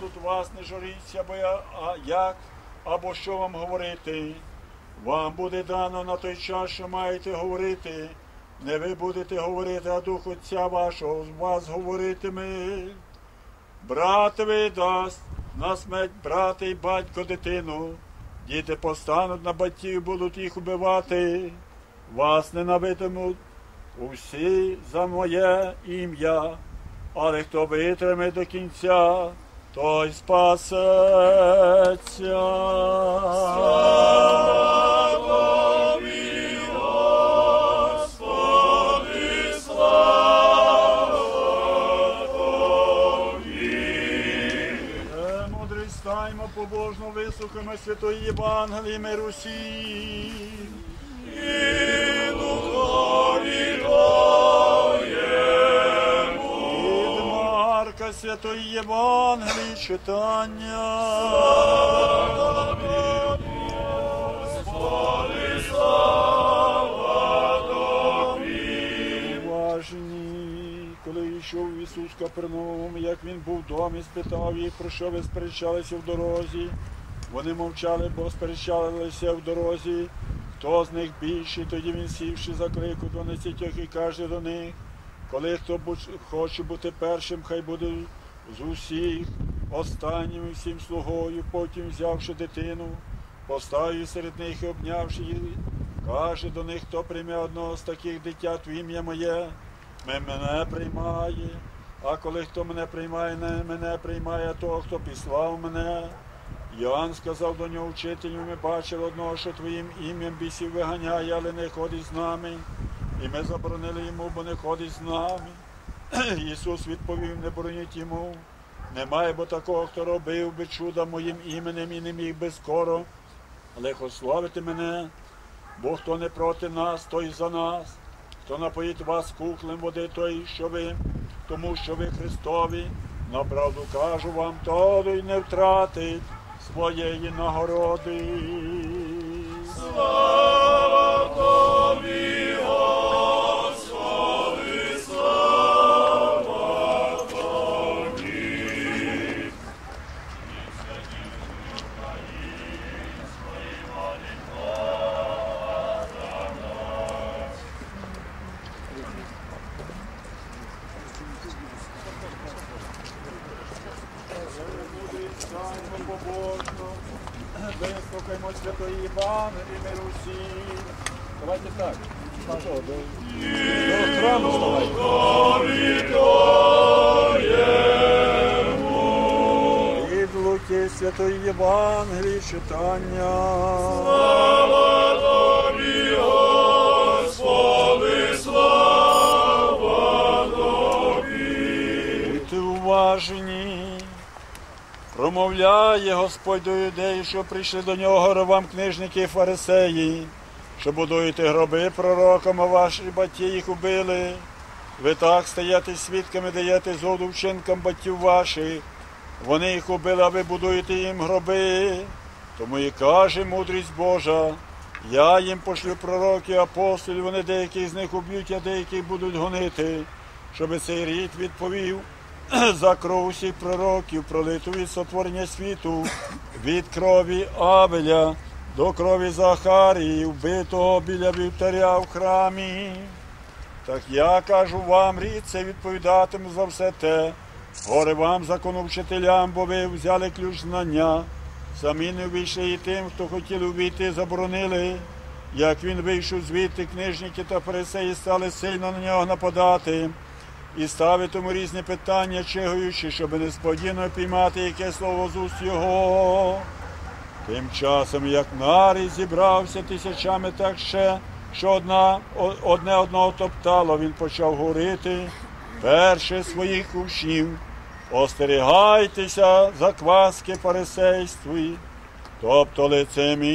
тут вас не журіться, бо я а як або що вам говорити. Вам буде дано на той час, що маєте говорити. Не ви будете говорити, а Дух Отця вашого з вас говоритиме. Братові дасть на смерть брата і батько дитину. Діти постануть на батьків, будуть їх убивати. Вас ненавидимуть усі за моє ім'я, але хто витримає до кінця, той спасеться. Е, побожно вислухаймо святої Євангелії Русі. Святої Євангелії читання. Господи, слава Тобі. Уважні, коли йшов Ісус Капернаум, як він був домі, спитав їх, про що ви сперечалися в дорозі. Вони мовчали, бо сперечалися в дорозі. Хто з них більший, тоді він сівши закликав дванадцятьох і каже до них, коли хто хоче бути першим, хай буде з усіх, останнім всім слугою, потім взявши дитину, поставив серед них і обнявши її, каже до них, хто прийме одного з таких дитят в ім'я моє, ме- мене приймає. А коли хто мене приймає, не мене приймає того, хто післав мене. Йоанн сказав до нього, вчителю, ми бачили одного, що твоїм ім'ям бісів виганяє, але не ходить з нами. І ми заборонили йому, бо не ходить з нами. Ісус відповів, не бороніть йому. Немає бо такого, хто робив би чуда моїм іменем і не міг би скоро лихословити мене, бо хто не проти нас, той за нас. Хто напоїть вас кухлем води, той, що ви, тому що ви Христові. Направду кажу вам, той не втратить своєї нагороди. Слава Тобі, вислухаймо святої Євангелії ми Русі. Давайте так. Що, до, до храму вставайте. Від Луки святої Євангелії читання. Слава Промовляє Господь до юдеїв, що прийшли до нього вам книжники і фарисеї, що будуєте гроби пророкам, а ваші батьки їх убили. Ви так стаєте свідками, даєте згоду вчинкам батьків ваших. Вони їх убили, а ви будуєте їм гроби. Тому і каже мудрість Божа, я їм пошлю пророків, апостолів, вони деяких з них уб'ють, а деяких будуть гонити, щоб цей рід відповів за кров усіх пророків, пролиту від сотворення світу, від крові Авеля до крові Захарії, вбитого біля вівтаря в храмі. Так я кажу вам, рід це відповідатиме за все те. Горе вам, законовчителям, бо ви взяли ключ знання. Самі не вийшли і тим, хто хотів увійти, заборонили. Як він вийшов звідти, книжники та фарисеї стали сильно на нього нападати і ставити йому різні питання, чигуючи, щоб несподівано піймати яке слово з уст його. Тим часом, як нарій зібрався тисячами, так ще, що одна, одне одного топтало, він почав говорити перше своїх учнів. Остерігайтеся закваски фарисействі, тобто лицемірства.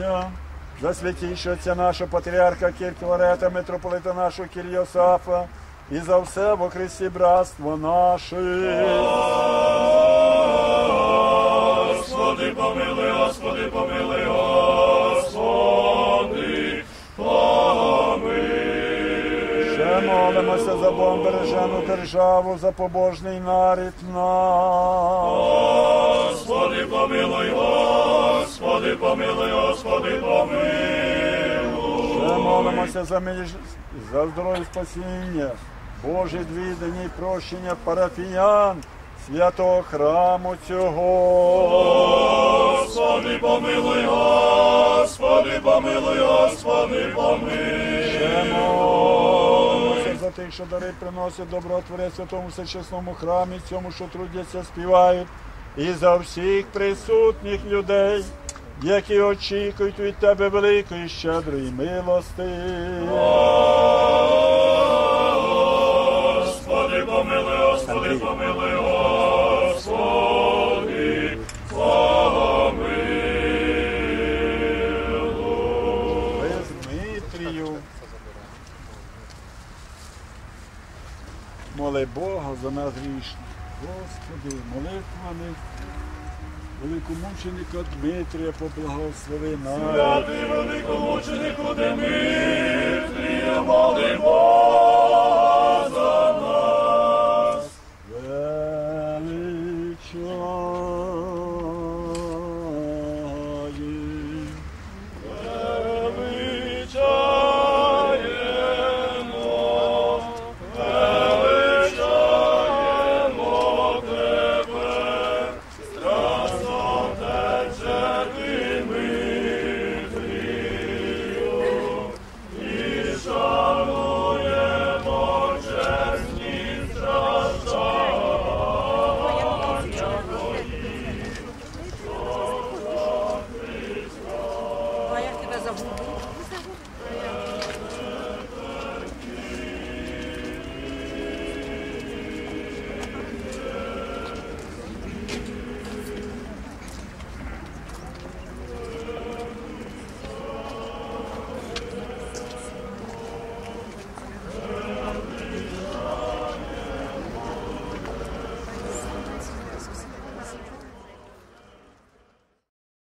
Молимося за святішого отця нашого патріарха Кіркіларета, митрополита нашого Кір'йосафа, і за все во Христі братство наше. Господи, помилуй, Господи, помилуй, Господи, помилуй. Ще молимося за Богом бережену державу, за побожний нарід наш. Господи, помилуй, Господи, помилуй, Господи, помилуй. Ще молимося за, між... за здоров'я спасіння, Боже двідання і прощення парафіян, святого храму цього. Господи, помилуй, Господи, помилуй, Господи, помилуй. Ще молимося за тих, що дари приносять добро Творець святому всечесному храмі, цьому, що трудяться, співають, і за всіх присутніх людей, які очікують від тебе великої щедрої милости. Господи, помилуй, Господи, помилуй, Господи, помилуй. Без Дмитрію. Моли Бога за нас грішних. Господи, молитвами великомученика Дмитрія поблагослови нас. Святий великомученику Дмитрія, молимо.